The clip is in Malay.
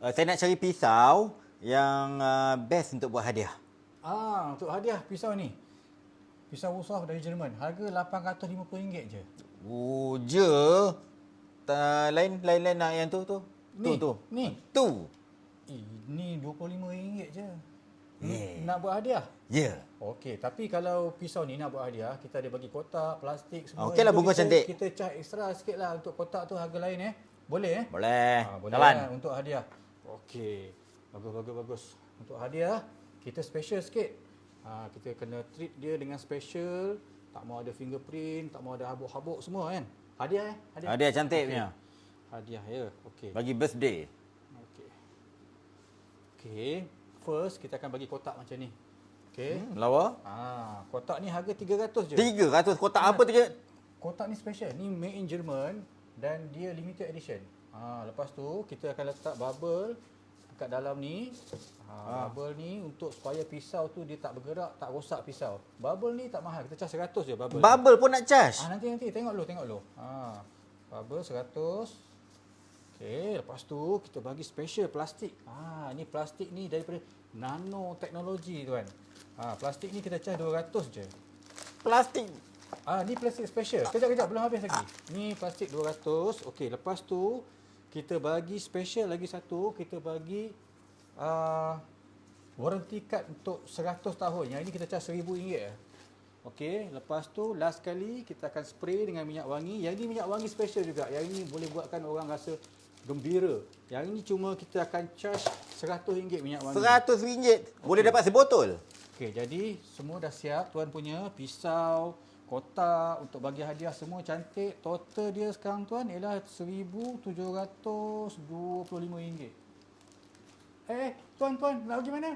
uh, saya nak cari pisau yang uh, best untuk buat hadiah. Ah, untuk hadiah pisau ni. Pisau usah dari Jerman. Harga RM850 je. Oh, je. Ta, lain lain lain nak yang tu tu. Ni, Tu tu. ni. Tu. Ini RM25 je. Hmm, Yeah. Nak buat hadiah? Ya. Yeah. Okey, tapi kalau pisau ni nak buat hadiah, kita ada bagi kotak, plastik semua. Okey lah, Juga bungkus cantik. Kita charge extra sikit lah untuk kotak tu harga lain eh. Boleh eh? Boleh. Ah, boleh Kawan. kan untuk hadiah. Okey. Bagus bagus bagus. Untuk hadiah kita special sikit. Ha, kita kena treat dia dengan special. Tak mau ada fingerprint, tak mau ada habuk-habuk semua kan. Hadiah eh? Hadiah. Hadiah cantik punya. Hadiah ya. Okey. Bagi birthday. Okey. Okey. First kita akan bagi kotak macam ni. Okey. Hmm, lawa. Ah, kotak ni harga 300 je. 300 kotak apa tiga? Kotak ni special. Ni made in German dan dia limited edition. Ha, lepas tu kita akan letak bubble dekat dalam ni. Ha, bubble ni untuk supaya pisau tu dia tak bergerak, tak rosak pisau. Bubble ni tak mahal. Kita charge 100 je bubble. Bubble pun nak charge. Ah nanti nanti tengok dulu, tengok dulu. Ha, bubble 100. Okey, lepas tu kita bagi special plastik. Ha, ni plastik ni daripada nanoteknologi tuan. Ha, plastik ni kita charge 200 je. Plastik. Ah, ni plastik special. Kejap kejap belum habis lagi. Ni plastik 200. Okey, lepas tu kita bagi special lagi satu, kita bagi uh, warranty card untuk 100 tahun. Yang ini kita charge RM1000 eh. Okey, lepas tu last kali kita akan spray dengan minyak wangi. Yang ini minyak wangi special juga. Yang ini boleh buatkan orang rasa gembira. Yang ini cuma kita akan charge RM100 minyak wangi. Seratus ringgit. Boleh dapat sebotol. Okey, jadi semua dah siap. Tuan punya pisau, kotak untuk bagi hadiah semua cantik. Total dia sekarang tuan ialah RM1,725. Eh, tuan tuan nak pergi mana?